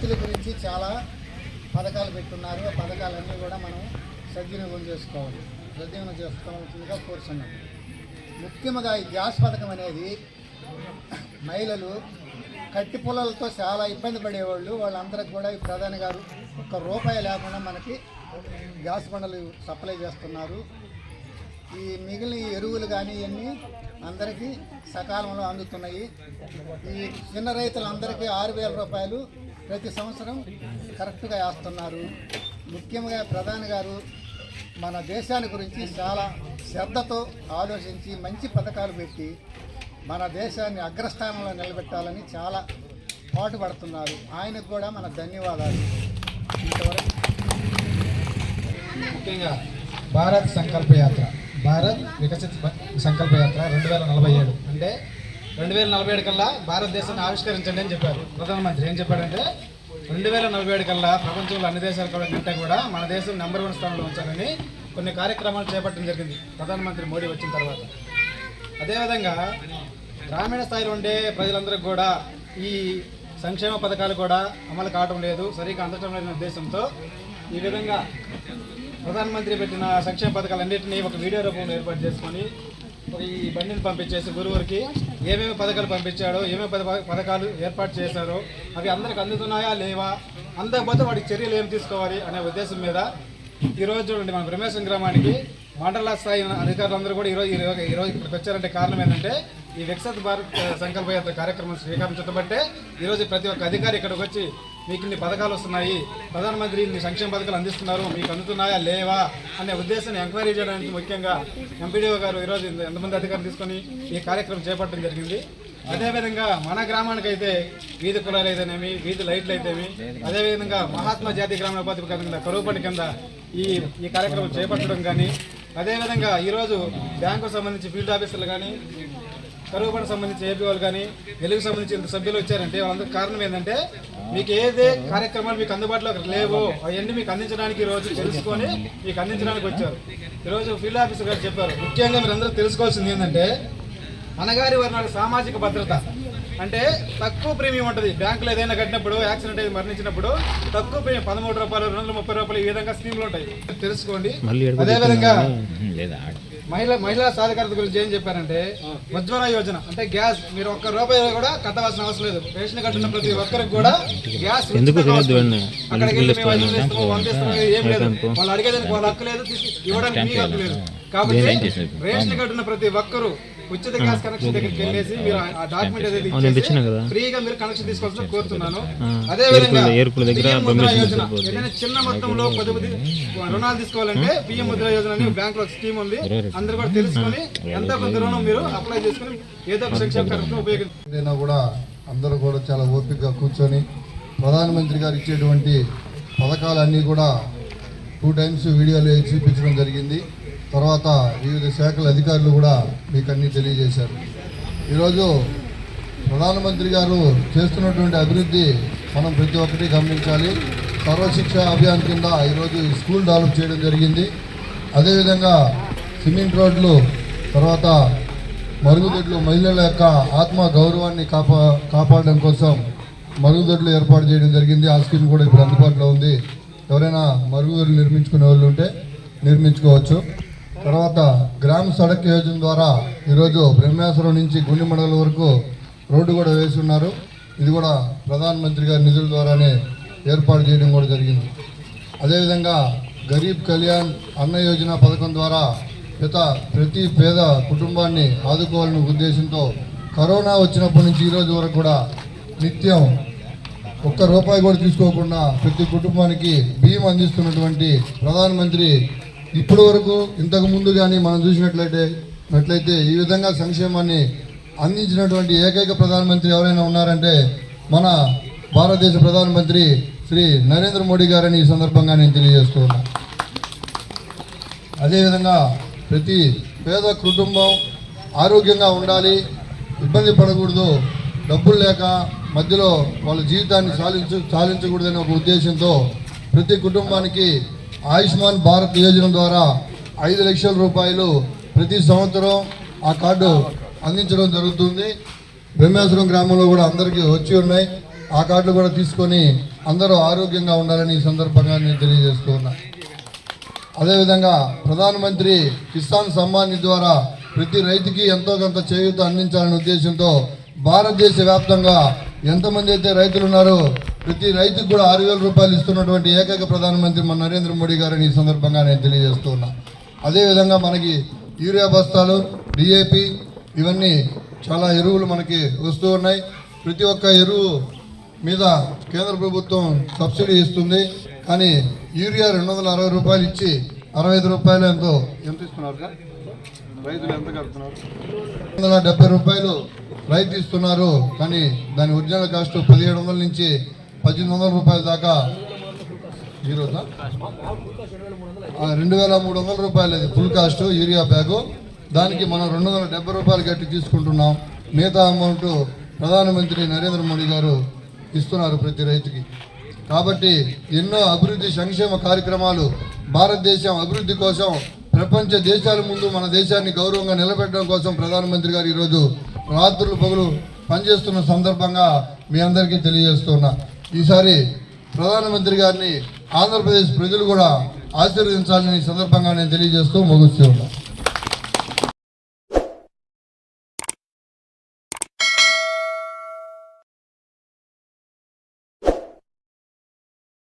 వ్యక్తుల గురించి చాలా పథకాలు పెట్టున్నారు. ఆ పథకాలన్నీ కూడా మనం సద్వినియోగం చేసుకోవాలి. సద్వినియోగం చేసుకోవాల్సిందిగా కోరుతున్నాం ముఖ్యంగా ఈ గ్యాస్ పథకం అనేది మహిళలు కట్టి పొలాలతో చాలా ఇబ్బంది పడేవాళ్ళు. వాళ్ళందరికి కూడా ఈ ప్రధాని గారు ఒక్క రూపాయి లేకుండా మనకి గ్యాస్ బండలు సప్లై చేస్తున్నారు. ఈ మిగిలిన ఎరువులు కానీ ఇవన్నీ అందరికీ సకాలంలో అందుతున్నాయి. ఈ చిన్న రైతులందరికీ ఆరు వేల రూపాయలు ప్రతి సంవత్సరం కరెక్ట్గా వేస్తున్నారు. ముఖ్యంగా ప్రధాని గారు మన దేశాన్ని గురించి చాలా శ్రద్ధతో ఆలోచించి మంచి పథకాలు పెట్టి మన దేశాన్ని అగ్రస్థానంలో నిలబెట్టాలని చాలా పాటుపడుతున్నారు. ఆయనకు కూడా మన ధన్యవాదాలు. ఇంతవరకు ముఖ్యంగా భారత్ సంకల్ప యాత్ర. భారత్ వికసిత్ సంకల్ప యాత్ర రెండు వేల నలభై ఏడు. అంటే రెండు వేల నలభై ఏడు కల్లా భారతదేశాన్ని ఆవిష్కరించండి అని చెప్పారు. ప్రధానమంత్రి ఏం చెప్పాడంటే రెండు వేల నలభై ఏడు కల్లా ప్రపంచంలో అన్ని దేశాల కూడా కంటే కూడా మన దేశం నెంబర్ వన్ స్థానంలో ఉంచాలని కొన్ని కార్యక్రమాలు చేపట్టడం జరిగింది. ప్రధానమంత్రి మోడీ వచ్చిన తర్వాత. అదేవిధంగా గ్రామీణ స్థాయిలో ఉండే ప్రజలందరికీ కూడా ఈ సంక్షేమ పథకాలు కూడా అమలు కావడం లేదు. సరిగ్గా అందటం లేని ఉద్దేశంతో ఈ విధంగా ప్రధానమంత్రి పెట్టిన సంక్షేమ పథకాలన్నింటినీ ఒక వీడియో రూపంలో ఏర్పాటు చేసుకొని ఈ బండిని పంపించేసి గురువురికి ఏమేమి పథకాలు పంపించాడో ఏమేమి పథకాలు ఏర్పాటు చేశారో అవి అందరికి అందుతున్నాయా లేవా? అందకపోతే వాటి చర్యలు ఏం తీసుకోవాలి అనే ఉద్దేశం మీద ఈరోజు చూడండి మన బ్రహ్మేశ్వరం గ్రామానికి మండల స్థాయి అధికారులందరూ కూడా ఈరోజు ఈరోజు ఈరోజు ఇక్కడికి వచ్చారంటే కారణం ఏంటంటే ఈ వికసిత్ భారత్ సంకల్ప యాత్ర కార్యక్రమం శ్రీకారం చుట్టబట్టే ఈరోజు ప్రతి ఒక్క అధికారి ఇక్కడికి వచ్చి మీకు ఇన్ని పథకాలు వస్తున్నాయి ప్రధానమంత్రి ఇన్ని సంక్షేమ పథకాలు అందిస్తున్నారు మీకు అందుతున్నాయా లేవా అనే ఉద్దేశాన్ని ఎంక్వైరీ చేయడానికి ముఖ్యంగా ఎంపీడీఓ గారు ఈరోజు ఎంతమంది అధికారులు తీసుకొని ఈ కార్యక్రమం చేపట్టడం జరిగింది. అదేవిధంగా మన గ్రామానికి అయితే వీధి కులాలు అయితేనేమి వీధి లైట్లు అయితేమి అదేవిధంగా మహాత్మా జాతీయ గ్రామీణ ఉపాధి కింద కరువు పని కింద ఈ ఈ కార్యక్రమం చేపట్టడం కానీ అదేవిధంగా ఈరోజు బ్యాంకు సంబంధించి ఫీల్డ్ ఆఫీసర్లు కానీ కరువు పని సంబంధించి ఏపీ వాళ్ళు కానీ వెలుగు సంబంధించి ఇంత సభ్యులు వచ్చారంటే వాళ్ళందరికీ కారణం ఏంటంటే మీకు ఏదే కార్యక్రమాలు మీకు అందుబాటులో లేవో అవన్నీ మీకు అందించడానికి ఈరోజు రోజు తెలుసుకొని మీకు అందించడానికి వచ్చారు. ఈరోజు ఫీల్డ్ ఆఫీసర్ గారు చెప్పారు. ముఖ్యంగా మీరు అందరూ తెలుసుకోవాల్సింది ఏంటంటే అనగారి వర్ణాల సామాజిక భద్రత. అంటే తక్కువ ప్రీమియం ఉంటుంది. బ్యాంకులో ఏదైనా కట్టినప్పుడు యాక్సిడెంట్ అయి మరణించినప్పుడు తక్కువ ప్రీమియం పదమూడు రూపాయలు రెండు వందల ముప్పై రూపాయలు ఈ విధంగా స్కీమ్లు ఉంటాయి. తెలుసుకోండి. అదేవిధంగా మహిళ మహిళా సాధికారత గురించి ఏం చెప్పారంటే ఉజ్వల యోజన అంటే గ్యాస్ మీరు ఒక్క రూపాయి కూడా కట్టవలసిన అవసరం లేదు. రేషన్ కట్టిన ప్రతి ఒక్కరికి కూడా గ్యాస్? అక్కడికి ఏం లేదు. వాళ్ళు అడిగేదానికి వాళ్ళ హక్కు లేదు ఇవ్వడానికి మీ హక్కు లేదు. కాబట్టి? రేషన్ కట్టిన ప్రతి ఒక్కరు ఉచిత గ్యాస్ కనెక్షన్ దగ్గరికి వెళ్ళేసి మీరు ఆ డాక్యుమెంట్ ఏదైతే కదా. ఇచ్చేసి ఫ్రీగా మీరు కనెక్షన్ తీసుకోవాల్సిన కోరుతున్నాను. అదే విధంగా ముద్ర యోజన. ఏదైనా చిన్న మొత్తంలో పొదుపు రుణాలు తీసుకోవాలంటే పిఎం ముద్ర యోజన అని బ్యాంక్లో స్కీమ్ ఉంది. అందరూ కూడా తెలుసుకొని ఎంత కొంత రుణం మీరు అప్లై చేసుకుని ఏదో ఒక సంక్షేమ కార్యక్రమం ఉపయోగించారు ఏదైనా కూడా అందరూ కూడా చాలా ఓపికగా కూర్చొని ప్రధానమంత్రి గారు ఇచ్చేటువంటి పథకాలన్నీ కూడా టూ టైమ్స్ వీడియోలు చూపించడం జరిగింది. తర్వాత వివిధ శాఖల అధికారులు కూడా మీకు అన్నీ తెలియజేశారు. ఈరోజు ప్రధానమంత్రి గారు చేస్తున్నటువంటి అభివృద్ధి మనం ప్రతి ఒక్కటి గమనించాలి. సర్వశిక్ష అభియాన్ కింద ఈరోజు స్కూల్ డెవలప్ చేయడం జరిగింది. అదేవిధంగా సిమెంట్ రోడ్లు తర్వాత మరుగుదొడ్లు మహిళల యొక్క ఆత్మ గౌరవాన్ని కాపా కాపాడడం కోసం మరుగుదొడ్లు ఏర్పాటు చేయడం జరిగింది. ఆ స్కీమ్ కూడా ఇప్పుడు అందుబాటులో ఉంది. ఎవరైనా మరుగుదొడ్లు నిర్మించుకునే వాళ్ళు ఉంటే నిర్మించుకోవచ్చు. తర్వాత గ్రామ సడక్ యోజన ద్వారా ఈరోజు బ్రహ్మేశ్వరం నుంచి గుండి మండలం వరకు రోడ్డు కూడా వేసి ఉన్నారు ఇది కూడా ప్రధానమంత్రి గారి నిధుల ద్వారానే ఏర్పాటు చేయడం కూడా జరిగింది. అదేవిధంగా గరీబ్ కళ్యాణ్ అన్న యోజన పథకం ద్వారా ఇత ప్రతి పేద కుటుంబాన్ని ఆదుకోవాలనే ఉద్దేశంతో కరోనా వచ్చినప్పటి నుంచి ఈరోజు వరకు కూడా నిత్యం ఒక్క రూపాయి కూడా తీసుకోకుండా ప్రతి కుటుంబానికి బియ్యం అందిస్తున్నటువంటి ప్రధానమంత్రి ఇప్పటి వరకు ఇంతకు ముందు కానీ మనం చూసినట్లయితే నట్లయితే ఈ విధంగా సంక్షేమాన్ని అందించినటువంటి ఏకైక ప్రధానమంత్రి ఎవరైనా ఉన్నారంటే మన భారతదేశ ప్రధానమంత్రి శ్రీ నరేంద్ర మోడీ గారని ఈ సందర్భంగా నేను తెలియజేస్తూ ఉన్నా. అదేవిధంగా ప్రతి పేద కుటుంబం ఆరోగ్యంగా ఉండాలి ఇబ్బంది పడకూడదు డబ్బులు లేక మధ్యలో వాళ్ళ జీవితాన్ని సాధించు సాధించకూడదనే ఒక ఉద్దేశంతో ప్రతి కుటుంబానికి ఆయుష్మాన్ భారత్ యోజన ద్వారా ఐదు లక్షల రూపాయలు ప్రతి సంవత్సరం ఆ కార్డు అందించడం జరుగుతుంది. బ్రహ్మేశ్వరం గ్రామంలో కూడా అందరికీ వచ్చి ఉన్నాయి. ఆ కార్డులు కూడా తీసుకొని అందరూ ఆరోగ్యంగా ఉండాలని ఈ సందర్భంగా నేను తెలియజేస్తూ ఉన్నా. అదేవిధంగా ప్రధానమంత్రి కిసాన్ సమ్మాన్ నిధి ద్వారా ప్రతి రైతుకి ఎంతో కొంత చేయూత అందించాలనే ఉద్దేశంతో భారతదేశ వ్యాప్తంగా ఎంతమంది అయితే రైతులు ఉన్నారో ప్రతి రైతుకు కూడా ఆరు వేల రూపాయలు ఇస్తున్నటువంటి ఏకైక ప్రధానమంత్రి మన నరేంద్ర మోడీ గారని ఈ సందర్భంగా నేను తెలియజేస్తూ ఉన్నా అదేవిధంగా మనకి యూరియా బస్తాలు డిఏపి ఇవన్నీ చాలా ఎరువులు మనకి వస్తూ ఉన్నాయి. ప్రతి ఒక్క ఎరువు మీద కేంద్ర ప్రభుత్వం సబ్సిడీ ఇస్తుంది. కానీ యూరియా రెండు వందల అరవై రూపాయలు ఇచ్చి అరవై ఐదు రూపాయలు ఎంతో ఎంత ఇస్తున్నారు? రైతులు ఎంత కడుతున్నారు? రెండు వందల డెబ్బై రూపాయలు రైతు ఇస్తున్నారు. కానీ దాని ఒరిజినల్ కాస్ట్ పదిహేడు వందల నుంచి పద్దెనిమిది వందల రూపాయల దాకా ఈరోజా? రెండు వేల మూడు వందల రూపాయలు అది ఫుల్ కాస్ట్ యూరియా బ్యాగు. దానికి మనం రెండు వందల డెబ్బై రూపాయలు కట్టి తీసుకుంటున్నాం. మిగతా అమౌంట్ ప్రధానమంత్రి నరేంద్ర మోడీ గారు ఇస్తున్నారు ప్రతి రైతుకి. కాబట్టి ఎన్నో అభివృద్ధి సంక్షేమ కార్యక్రమాలు భారతదేశం అభివృద్ధి కోసం ప్రపంచ దేశాల ముందు మన దేశాన్ని గౌరవంగా నిలబెట్టడం కోసం ప్రధానమంత్రి గారు ఈరోజు రాత్రులు పగులు పనిచేస్తున్న సందర్భంగా మీ అందరికీ తెలియజేస్తున్నా. ఈసారి ప్రధానమంత్రి గారిని ఆంధ్రప్రదేశ్ ప్రజలు కూడా ఆశీర్వదించాలని ఈ సందర్భంగా నేను తెలియజేస్తూ ముగుస్తూ ఉన్నాను